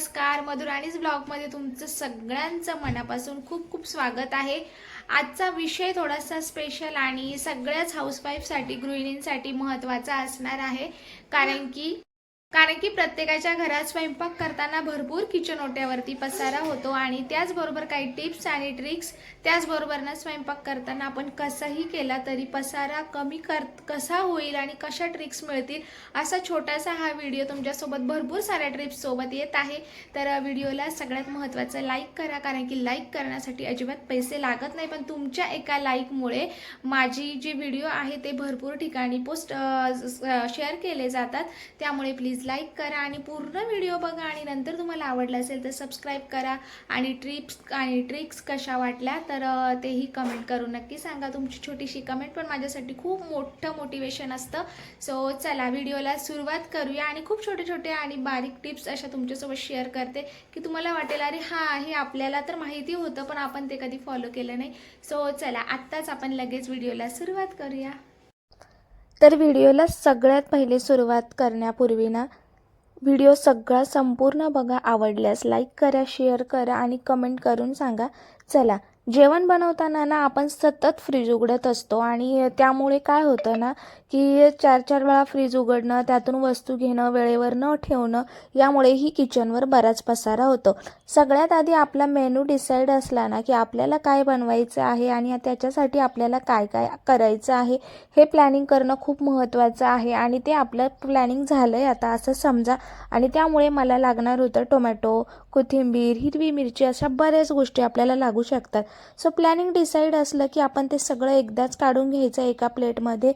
नमस्कार मधुराणीज ब्लॉगमध्ये तुमचं सगळ्यांचं मनापासून खूप खूप स्वागत आहे. आजचा विषय थोडासा स्पेशल आणि सगळ्याच हाऊसवाईफसाठी गृहिणींसाठी महत्त्वाचा असणार आहे. कारण की कारण की प्रत्येकाच्या घरात स्वयंपाक करताना भरपूर किचन ओट्यावरती पसारा होतो आणि त्याचबरोबर काही टिप्स आणि ट्रिक्स त्याचबरोबर ना स्वयंपाक करताना आपण कसाही केला तरी पसारा कमी कर कसा होईल आणि कशा ट्रिक्स मिळतील असा छोटासा हा व्हिडिओ तुमच्यासोबत भरपूर साऱ्या ट्रिप्ससोबत येत आहे. तर व्हिडिओला सगळ्यात महत्त्वाचं लाईक करा कारण की लाईक करण्यासाठी अजिबात पैसे लागत नाही. पण तुमच्या एका लाईकमुळे माझी जी व्हिडिओ आहे ते भरपूर ठिकाणी पोस्ट शेअर केले जातात. त्यामुळे प्लीज लाईक करा आणि पूर्ण व्हिडिओ बघा आणि नंतर तुम्हाला आवडला असेल तर सबस्क्राईब करा. आणि ट्रिप्स आणि ट्रिक्स कशा वाटल्या तर तेही कमेंट करून नक्की सांगा. तुमची छोटीशी कमेंट पण माझ्यासाठी खूप मोठं मोटिवेशन असतं. सो चला व्हिडिओला सुरुवात करूया आणि खूप छोटे छोटे आणि बारीक टिप्स अशा तुमच्यासोबत शेअर करते की तुम्हाला वाटेल अरे हां हे आपल्याला तर माहिती होतं पण आपण ते कधी फॉलो केलं नाही. सो चला आत्ताच आपण लगेच व्हिडिओला सुरुवात करूया. तर व्हिडिओला सगळ्यात पहिले सुरुवात करण्यापूर्वी ना व्हिडिओ सगळा संपूर्ण बघा आवडल्यास लाईक करा शेअर करा आणि कमेंट करून सांगा. चला जेवण बनवताना ना आपण सतत फ्रीज उघडत असतो आणि त्यामुळे काय होतं ना की चार चार वेळा फ्रीज उघडणं त्यातून वस्तू घेणं वेळेवर न ठेवणं यामुळेही किचनवर बराच पसारा होतो. सगळ्यात आधी आपला मेनू डिसाईड असला ना की आपल्याला काय बनवायचं आहे आणि त्याच्यासाठी आपल्याला काय काय करायचं आहे हे प्लॅनिंग करणं खूप महत्त्वाचं आहे आणि ते आपलं प्लॅनिंग झालं आहे आता असं समजा. आणि त्यामुळे मला लागणार होतं टोमॅटो कोथिंबीर हिरवी मिरची अशा बऱ्याच गोष्टी आपल्याला लागू शकतात. सो प्लॅनिंग डिसाईड असलं की आपण ते सगळं एकदाच काढून घ्यायचं एका प्लेटमध्ये.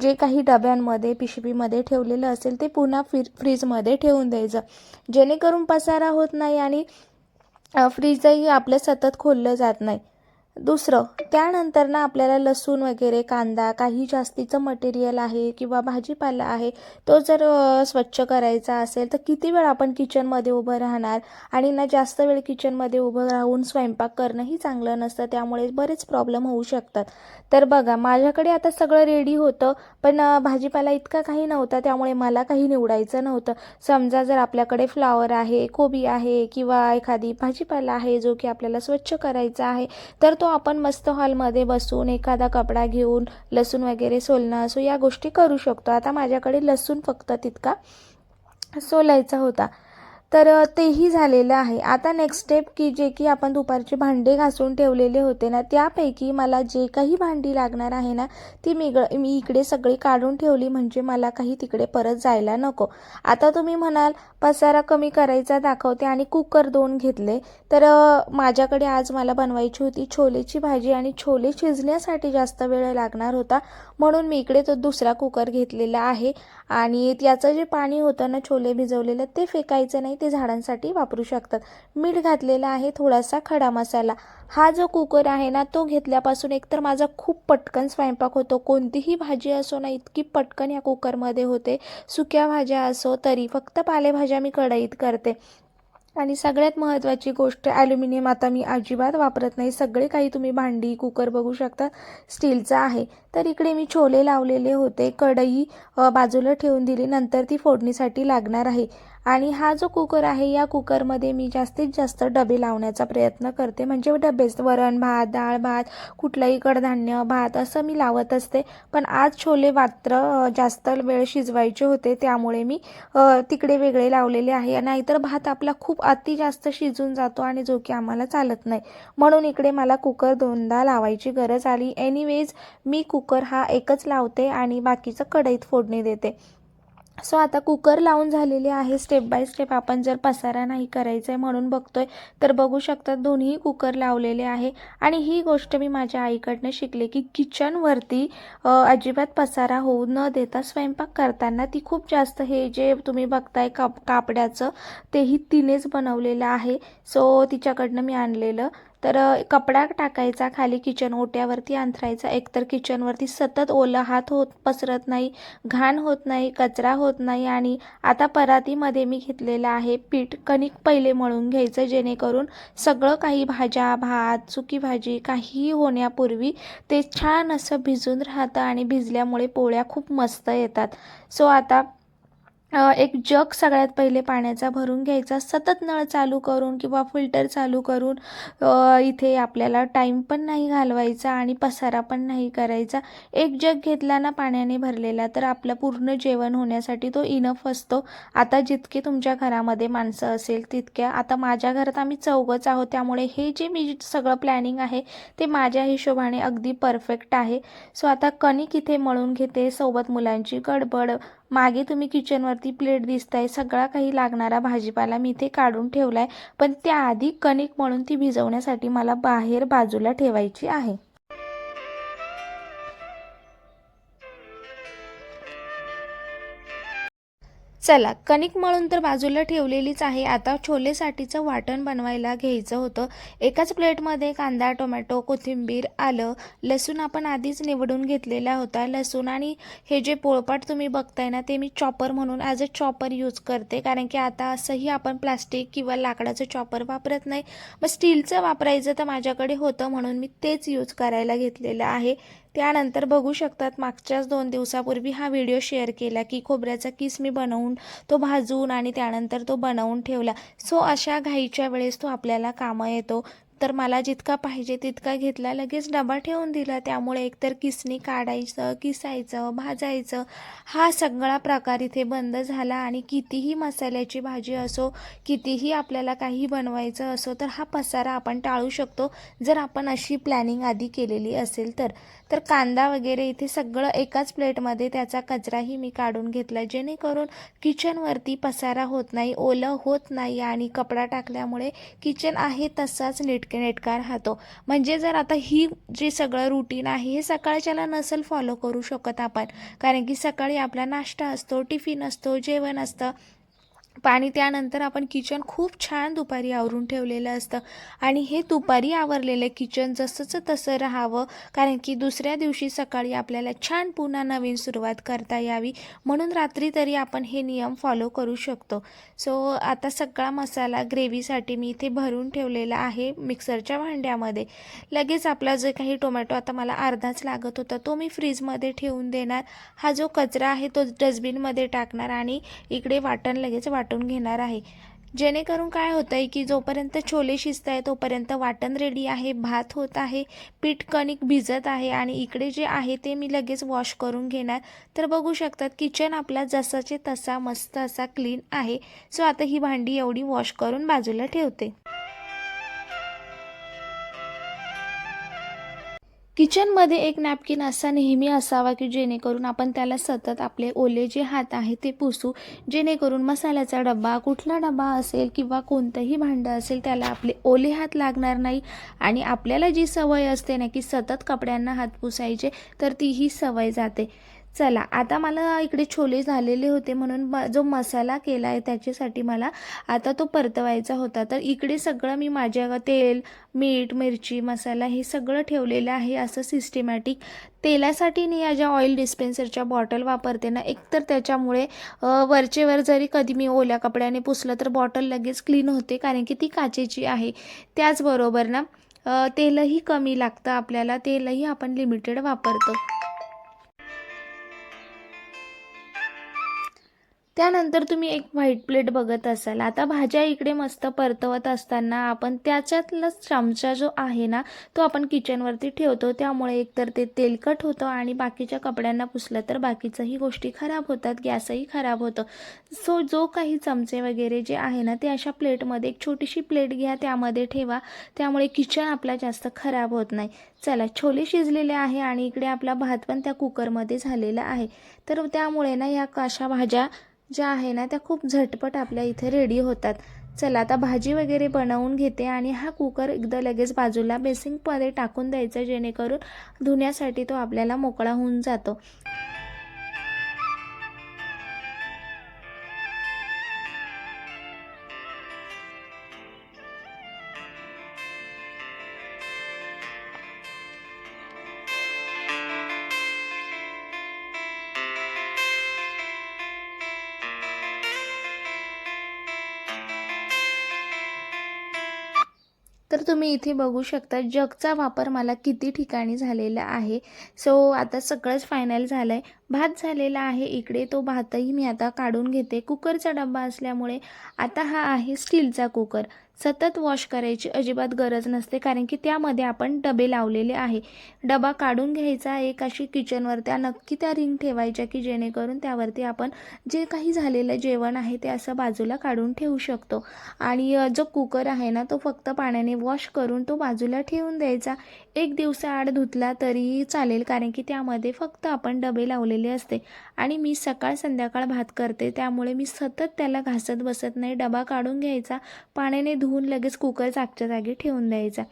जे काही डब्यांमध्ये पिशवीमध्ये ठेवलेलं असेल ते पुन्हा फ्री फ्रीजमध्ये ठेवून द्यायचं. जेणेकरून पसारा होत नाही आणि फ्रीजही आपलं सतत खोललं जात नाही. दुसरं त्यानंतर ना आपल्याला लसूण वगैरे कांदा काही जास्तीचं मटेरियल आहे किंवा भाजीपाला आहे तो जर स्वच्छ करायचा असेल तर किती वेळ आपण किचनमध्ये उभं राहणार? आणि ना जास्त वेळ किचनमध्ये उभं राहून स्वयंपाक करणंही चांगलं नसतं त्यामुळे बरेच प्रॉब्लेम होऊ शकतात. तर बघा माझ्याकडे आता सगळं रेडी होतं पण भाजीपाला इतका काही नव्हता त्यामुळे मला काही निवडायचं नव्हतं. समजा जर आपल्याकडे फ्लॉवर आहे कोबी आहे किंवा एखादी भाजीपाला आहे जो की आपल्याला स्वच्छ करायचा आहे तर तो आपण मस्त हॉलमध्ये बसून एखादा कपडा घेऊन लसूण वगैरे सोलणं असो या गोष्टी करू शकतो. आता माझ्याकडे लसूण फक्त तितका सोलायचा होता. तर तेही झालेलं आहे. आता नेक्स्ट स्टेप की जे की आपण दुपारचे भांडे घासून ठेवलेले होते ना त्यापैकी मला जे काही भांडी लागणार आहे ना ती मी मी इकडे सगळी काढून ठेवली म्हणजे मला काही तिकडे परत जायला नको. आता तुम्ही म्हणाल पसारा कमी करायचा दाखवते आणि कुकर दोन घेतले. तर माझ्याकडे आज मला बनवायची होती छोलेची भाजी आणि छोले शिजण्यासाठी जास्त वेळ लागणार होता. म्हणून मी इकडे तो दुसरा कुकर घेतलेला आहे. आणि त्याचं जे पाणी होतं ना छोले भिजवलेलं ते फेकायचं नाही. ते झाडांसाठी वापरू शकतात. मीठ घातलेलं आहे थोडासा खडा मसाला. हा जो कुकर आहे ना तो घेतल्यापासून एकतर माझा खूप पटकन स्वयंपाक होतो. कोणतीही भाजी असो ना इतकी पटकन या कुकरमध्ये होते. सुक्या भाज्या असो तरी फक्त पालेभाज्या मी कढईत करते. आणि सगळ्यात महत्त्वाची गोष्ट ॲल्युमिनियम आता मी अजिबात वापरत नाही. सगळे काही तुम्ही भांडी कुकर बघू शकता स्टीलचा आहे. तर इकडे मी छोले लावलेले होते. कढई बाजूला ठेवून दिली. नंतर ती फोडणीसाठी लागणार आहे. आणि हा जो कुकर आहे या कुकरमध्ये मी जास्तीत जास्त डबे लावण्याचा प्रयत्न करते. म्हणजे डबेच वरण भात डाळ भात कुठलंही कडधान्य भात असं मी लावत असते. पण आज छोले मात्र जास्त वेळ शिजवायचे होते. त्यामुळे मी तिकडे वेगळे लावलेले आहे. नाहीतर भात आपला खूप अति जास्त शिजून जातो आणि जो की आम्हाला चालत नाही. म्हणून इकडे मला कुकर दोनदा लावायची गरज आली. एनिवेज मी कुकर हा एकच लावते आणि बाकीचं कढईत फोडणी देते. सो आता कुकर लावून झालेले आहे. स्टेप बाय स्टेप आपण जर पसारा नाही करायचा आहे म्हणून बघतोय तर बघू शकता दोन्ही कुकर लावलेले आहे. आणि ही गोष्ट मी माझ्या आईकडनं शिकले की किचनवरती अजिबात पसारा होऊ न देता स्वयंपाक करताना ती खूप जास्त हे जे तुम्ही बघताय काप कापड्याचं तेही तिनेच बनवलेलं आहे. सो तिच्याकडनं मी आणलेलं. तर कपडा टाकायचा खाली किचन ओट्यावरती अंथरायचा. एकतर किचनवरती सतत ओला हात होत पसरत नाही घाण होत नाही कचरा होत नाही आणि आता परातीमध्ये मी घेतलेलं आहे पीठ कणिक पहिले मळून घ्यायचं जेणेकरून सगळं काही भाज्या भात सुकी भाजी काहीही होण्यापूर्वी ते छान असं भिजून राहतं आणि भिजल्यामुळे पोळ्या खूप मस्त येतात. सो आता एक जग सगळ्यात पहिले पाण्याचा भरून घ्यायचा. सतत नळ चालू करून किंवा फिल्टर चालू करून इथे आपल्याला टाईम पण नाही घालवायचा आणि पसारा पण नाही करायचा. एक जग घेतला ना पाण्याने भरलेला तर आपलं पूर्ण जेवण होण्यासाठी तो इनफ असतो. आता जितके तुमच्या घरामध्ये माणसं असेल तितक्या आता माझ्या घरात आम्ही चौघच आहोत त्यामुळे हे जे मी सगळं प्लॅनिंग आहे ते माझ्या हिशोबाने अगदी परफेक्ट आहे. सो आता कणिक इथे मळून घेते सोबत मुलांची गडबड मागे तुम्ही किचनवरती प्लेट दिसताय सगळा काही लागणारा भाजीपाला मी इथे काढून ठेवलाय पण त्याआधी कणिक मळून ती भिजवण्यासाठी मला बाहेर बाजूला ठेवायची आहे. चला कणिक मळून तर बाजूला ठेवलेलीच आहे. आता छोलेसाठीचं वाटण बनवायला घ्यायचं होतं. एकाच प्लेटमध्ये कांदा टोमॅटो कोथिंबीर आलं. लसूण आपण आधीच निवडून घेतलेला होता. लसूण आणि हे जे पोळपाट तुम्ही बघताय ना ते मी चॉपर म्हणून ॲज अ चॉपर यूज करते. कारण की आता असंही आपण प्लास्टिक किंवा लाकडाचं चॉपर वापरत नाही. मग स्टीलचं वापरायचं तर माझ्याकडे होतं म्हणून मी तेच यूज करायला घेतलेलं आहे. त्यानंतर बघू शकतात मागच्याच दोन दिवसापूर्वी हा व्हिडिओ शेअर केला की खोबऱ्याचा किस मी बनवून तो भाजून आणि त्यानंतर तो बनवून ठेवला. सो अशा घाईच्या वेळेस तो आपल्याला कामं येतो. तर मला जितका पाहिजे तितका घेतला. लगेच डबा ठेवून दिला. त्यामुळे एकतर किसनी काढायचं किसायचं भाजायचं हा सगळा प्रकार इथे बंद झाला आणि कितीही मसाल्याची भाजी असो कितीही आपल्याला काही बनवायचं असो तर हा पसारा आपण टाळू शकतो. जर आपण अशी प्लॅनिंग आधी केलेली असेल तर. तर कांदा वगैरे इथे सगळं एकाच प्लेटमध्ये त्याचा कचराही मी काढून घेतला. जेणेकरून किचनवरती पसारा होत नाही ओलं होत नाही आणि कपडा टाकल्यामुळे किचन आहे तसाच नेटके नेटका राहतो. म्हणजे जर आता ही जे सगळं रुटीन आहे हे सकाळच्याला नसेल फॉलो करू शकत आपण. कारण की सकाळी आपला नाश्ता असतो टिफिन असतो जेवण असतं. पाणी त्यानंतर आपण किचन खूप छान दुपारी आवरून ठेवलेलं असतं. आणि हे दुपारी आवरलेलं किचन जसंचं तसं राहावं कारण की दुसऱ्या दिवशी सकाळी आपल्याला छान पुन्हा नवीन सुरुवात करता यावी म्हणून रात्री तरी आपण हे नियम फॉलो करू शकतो. सो आता सगळा मसाला ग्रेव्हीसाठी मी इथे भरून ठेवलेला आहे मिक्सरच्या भांड्यामध्ये. लगेच आपला जे काही टोमॅटो आता मला अर्धाच लागत होता तो मी फ्रीजमध्ये ठेवून देणार. हा जो कचरा आहे तो डस्टबिनमध्ये टाकणार आणि इकडे वाटण लगेच वाटून घेणार आहे. जेणेकरून काय होतं आहे की जोपर्यंत छोले शिजत आहे तोपर्यंत वाटण रेडी आहे भात होत आहे पीठ कणिक भिजत आहे आणि इकडे जे आहे ते मी लगेच वॉश करून घेणार. तर बघू शकतात किचन आपला जसाचे तसा मस्त असा क्लीन आहे. सो आता ही भांडी एवढी वॉश करून बाजूला ठेवते. किचनमध्ये एक नॅपकिन असा नेहमी असावा की जेणेकरून आपण त्याला सतत आपले ओले जे हात आहे ते पुसू. जेणेकरून मसाल्याचा डबा कुठला डबा असेल किंवा कोणतंही भांडं असेल त्याला आपले ओले हात लागणार नाही. आणि आपल्याला जी सवय असते ना की सतत कपड्यांना हात पुसायचे तर तीही सवय जाते. चला आता मला इकडे छोले झालेले होते म्हणून जो मसाला केला आहे त्याच्यासाठी मला आता तो परतवायचा होता. तर इकडे सगळं मी माझ्या तेल मीठ मिरची मसाला हे सगळं ठेवलेलं आहे असं सिस्टमॅटिक तेलासाठी मी या ज्या ऑइल डिस्पेन्सरच्या बॉटल वापरते ना एकतर त्याच्यामुळे वरचेवर जरी कधी मी ओल्या कपड्याने पुसलं तर बॉटल लगेच क्लीन होते कारण की ती काचेची आहे. त्याचबरोबर ना तेलही कमी लागतं आपल्याला तेलही आपण लिमिटेड वापरतो. त्यानंतर तुम्ही एक व्हाईट प्लेट बघत असाल. आता भाज्या इकडे मस्त परतवत असताना आपण त्याच्यातलाच चमचा जो आहे ना तो आपण किचनवरती ठेवतो. त्यामुळे एकतर ते तेलकट होतं आणि बाकीच्या कपड्यांना पुसलं तर बाकीचंही गोष्टी खराब होतात गॅसही खराब होतं. सो जो काही चमचे वगैरे जे आहे ना ते अशा प्लेटमध्ये एक छोटीशी प्लेट घ्या त्यामध्ये ठेवा. त्यामुळे किचन आपला जास्त खराब होत नाही. चला छोले शिजलेले आहे आणि इकडे आपला भात पण त्या कुकरमध्ये झालेला आहे. तर त्यामुळे ना या अशा भाज्या ज्या आहे ना त्या खूप झटपट आपल्या इथे रेडी होतात. चला आता भाजी वगैरे बनवून घेते आणि हा कुकर एकदा लगेच बाजूला बेसिंगमध्ये टाकून द्यायचा जेणेकरून धुण्यासाठी तो आपल्याला मोकळा होऊन जातो. तर तुम्ही इथे बघू शकता जगचा वापर मला किती ठिकाणी झालेला आहे. सो आता सगळंच फायनल झालं आहे भात झालेला आहे इकडे तो भातही मी आता काढून घेते. कुकरचा डब्बा असल्यामुळे आता हा आहे स्टीलचा कुकर. सतत वॉश करायची अजिबात गरज नसते कारण की त्यामध्ये आपण डबे लावलेले आहे. डबा काढून घ्यायचा एक अशी किचनवर त्या नक्की त्या रिंग ठेवायच्या की जेणेकरून त्यावरती आपण जे काही झालेलं जेवण आहे ते असं बाजूला काढून ठेवू शकतो. आणि जो कुकर आहे ना तो फक्त पाण्याने वॉश करून तो बाजूला ठेवून द्यायचा. एक दिवसाआड धुतला तरीही चालेल कारण की त्यामध्ये फक्त आपण डबे लावलेले असते आणि मी सकाळ संध्याकाळ भात करते. त्यामुळे मी सतत त्याला घासत बसत नाही. डबा काढून घ्यायचा पाण्याने धुवून लगेच कुकर जागच्या जागी ठेवून द्यायचा.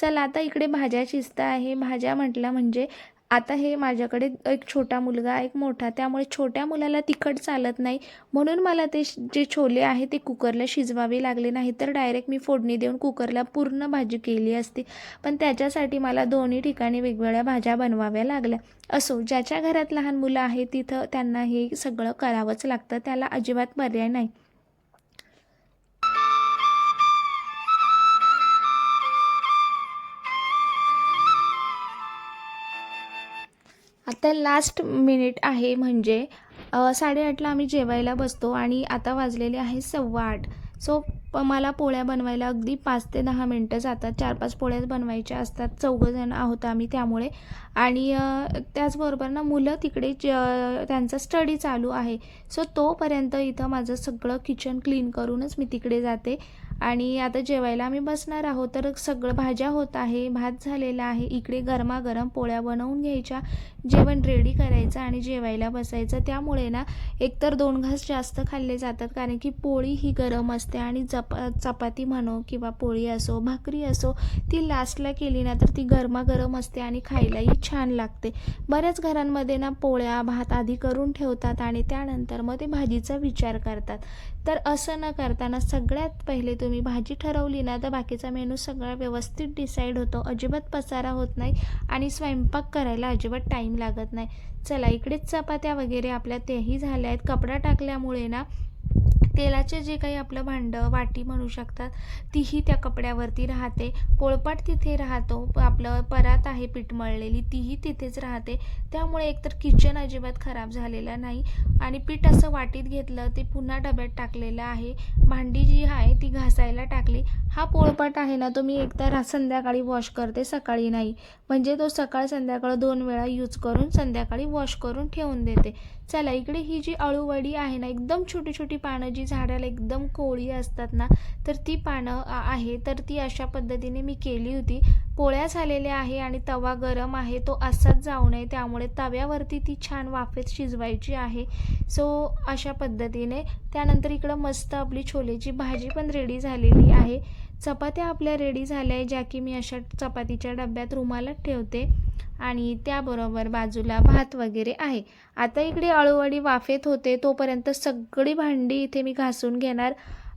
चला आता इकडे भाज्या शिजता आहे. भाज्या म्हटलं म्हणजे आता हे माझ्याकडे एक छोटा मुलगा एक मोठा त्यामुळे छोट्या मुलाला तिखट चालत नाही. म्हणून मला ते श- जे छोले आहे ते कुकरला शिजवावे लागले नाही तर डायरेक्ट मी फोडणी देऊन कुकरला पूर्ण भाजी केली असती. पण त्याच्यासाठी मला दोन्ही ठिकाणी वेगवेगळ्या भाज्या बनवाव्या लागल्या. असो ज्याच्या घरात लहान मुलं आहेत तिथं त्यांना हे सगळं करावंच लागतं. त्याला अजिबात पर्याय नाही. आता लास्ट मिनिट आहे म्हणजे साडेआठला आम्ही जेवायला बसतो आणि आता वाजलेले आहे सव्वा आठ सो प मला पोळ्या बनवायला अगदी पाच ते दहा मिनटं जातात. चार पाच पोळ्याच बनवायच्या असतात. चौघंजण आहोत आम्ही त्यामुळे. आणि त्याचबरोबर ना मुलं तिकडे ज त्यांचा स्टडी चालू आहे. सो तोपर्यंत इथं माझं सगळं किचन क्लीन करूनच मी तिकडे जाते. आणि आता जेवायला आम्ही बसणार आहोत. तर सगळं भाज्या होत आहे भात झालेला आहे. इकडे गरमागरम पोळ्या बनवून घ्यायच्या जेवण रेडी करायचं आणि जेवायला बसायचं. त्यामुळे ना एकतर दोन घास जास्त खाल्ले जातात कारण की पोळी ही गरम असते आणि चपा चपाती म्हणो किंवा पोळी असो भाकरी असो ती लास्टला केली ना तर ती गरमागरम असते आणि खायलाही छान लागते. बऱ्याच घरांमध्ये ना पोळ्या भात आधी करून ठेवतात आणि त्यानंतर मग ते भाजीचा विचार करतात. तर असं न करताना सगळ्यात पहिले तुम्ही भाजी ठरवली ना तर बाकीचा मेनू सगळा व्यवस्थित डिसाईड होतो. अजिबात पसारा होत नाही आणि स्वयंपाक करायला अजिबात टाईम लागत नाही. चला इकडेच चपात्या वगैरे आपल्या तेही झाल्या आहेत. कपडा टाकल्यामुळे ना तेलाचे जे काही आपलं भांडं वाटी म्हणू शकतात तीही त्या कपड्यावरती राहते. पोळपाट तिथे राहतो. प- आपलं परात आहे पीठ मळलेली तीही तिथेच राहते. त्यामुळे एकतर किचन अजिबात खराब झालेलं नाही. आणि पीठ असं वाटीत घेतलं ते पुन्हा डब्यात टाकलेलं आहे. भांडी जी आहे ती घासायला टाकली. हा पोळपाट आहे ना तो मी एकतर संध्याकाळी वॉश करते सकाळी नाही. म्हणजे तो सकाळ संध्याकाळ दोन वेळा यूज करून संध्याकाळी वॉश करून ठेवून देते. चला इकडे ही जी अळूवडी आहे ना एकदम छोटी छोटी पानं जी झाडाला एकदम कोळी असतात ना तर ती पानं आहे तर ती अशा पद्धतीने मी केली होती. पोळ्या झालेल्या आहे आणि तवा गरम आहे तो असाच जाऊ नये त्यामुळे तव्यावरती ती छान वाफेत शिजवायची आहे. सो अशा पद्धतीने. त्यानंतर इकडं मस्त आपली छोलेची भाजी पण रेडी झालेली आहे. चपात्या आपल्या रेडी झाल्या आहे ज्या की मी अशा चपातीच्या डब्यात रुमालात ठेवते. आणि त्याबरोबर बाजूला भात वगैरे आहे. आता इकडे अळूवडी वाफेत होते तोपर्यंत सगळी भांडी इथे मी घासून घेणार.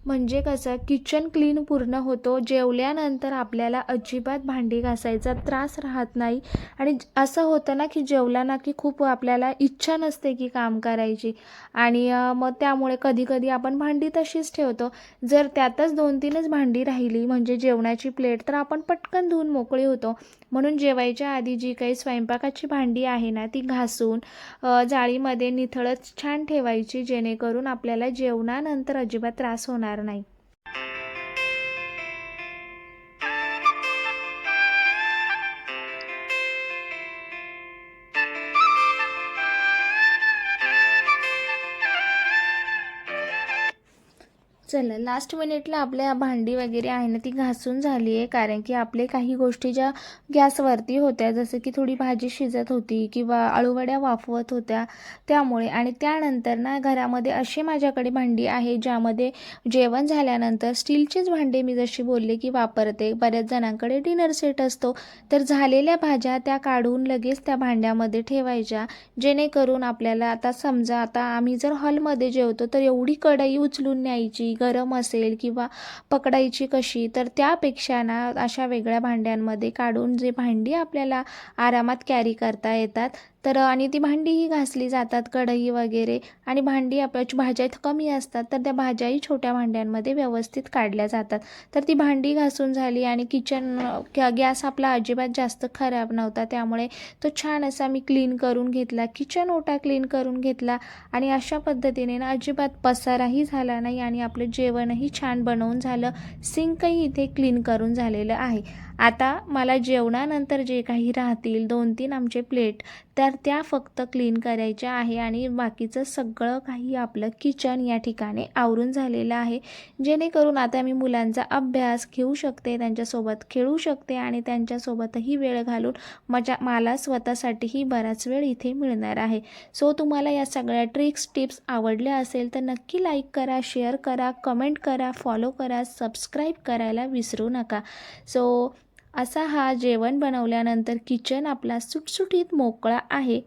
म्हणजे कसं किचन क्लीन पूर्ण होतो जेवल्यानंतर आपल्याला अजिबात भांडी घासायचा त्रास राहत नाही. आणि असं होतं ना की जेवला ना की खूप आपल्याला इच्छा नसते की काम करायची. आणि मग त्यामुळे कधीकधी आपण भांडी तशीच ठेवतो. जर त्यातच दोन तीनच भांडी राहिली म्हणजे जेवणाची प्लेट तर आपण पटकन धुवून मोकळी होतो. म्हणून जेवायच्या आधी जी काही स्वयंपाकाची भांडी आहे ना ती घासून जाळीमध्ये निथळच छान ठेवायची जेणेकरून आपल्याला जेवणानंतर अजिबात त्रास होणार नाही झालं. लास्ट मिनिटला आपल्या भांडी वगैरे आहे ना ती घासून झाली आहे. कारण की आपले काही गोष्टी ज्या गॅसवरती होत्या जसं की थोडी भाजी शिजत होती किंवा अळूवड्या वाफवत होत्या त्यामुळे. आणि त्यानंतर ना घरामध्ये अशी माझ्याकडे भांडी आहे ज्यामध्ये जेवण झाल्यानंतर स्टीलचीच भांडी मी जशी बोलले की वापरते. बऱ्याच जणांकडे डिनर सेट असतो. तर झालेल्या भाज्या त्या काढून लगेच त्या भांड्यामध्ये ठेवायच्या. जेणेकरून आपल्याला आता समजा आता आम्ही जर हॉलमध्ये जेवतो तर एवढी कढई उचलून न्यायची गरम असेल किंवा पकडायची कशी तर त्यापेक्षा ना अशा वेगळ्या भांड्यांमध्ये काढून जे भांडी आपल्याला आरामात कॅरी करता येतात तर आणि ती भांडीही घासली जातात कढई वगैरे. आणि भांडी आपल्या भाज्या कमी असतात तर त्या भाज्याही छोट्या भांड्यांमध्ये व्यवस्थित काढल्या जातात. तर ती भांडी घासून झाली आणि किचन गॅस आपला अजिबात जास्त खराब नव्हता. त्यामुळे तो छान असा मी क्लीन करून घेतला किचन ओटा क्लीन करून घेतला. आणि अशा पद्धतीने ना अजिबात पसाराही झाला नाही आणि आपलं जेवणही छान बनवून झालं. सिंकही इथे क्लीन करून झालेलं आहे. आता मला जेवणानंतर जे काही राहतील दोन तीन आमचे प्लेट तर त्या फक्त क्लीन करायच्या आहे आणि बाकीचं सगळं काही आपलं किचन या ठिकाणी आवरून झालेलं आहे. जेणेकरून आता मी मुलांचा अभ्यास घेऊ शकते त्यांच्यासोबत खेळू शकते आणि त्यांच्यासोबतही वेळ घालून माझ्या मला स्वतःसाठीही बराच वेळ इथे मिळणार आहे. सो तुम्हाला या सगळ्या ट्रिक्स टिप्स आवडल्या असेल तर नक्की लाईक करा शेअर करा कमेंट करा फॉलो करा सबस्क्राईब करायला विसरू नका. सो असा हा जेवण बनवल्यानंतर किचन आपला सुटसुटीत मोकळा आहे.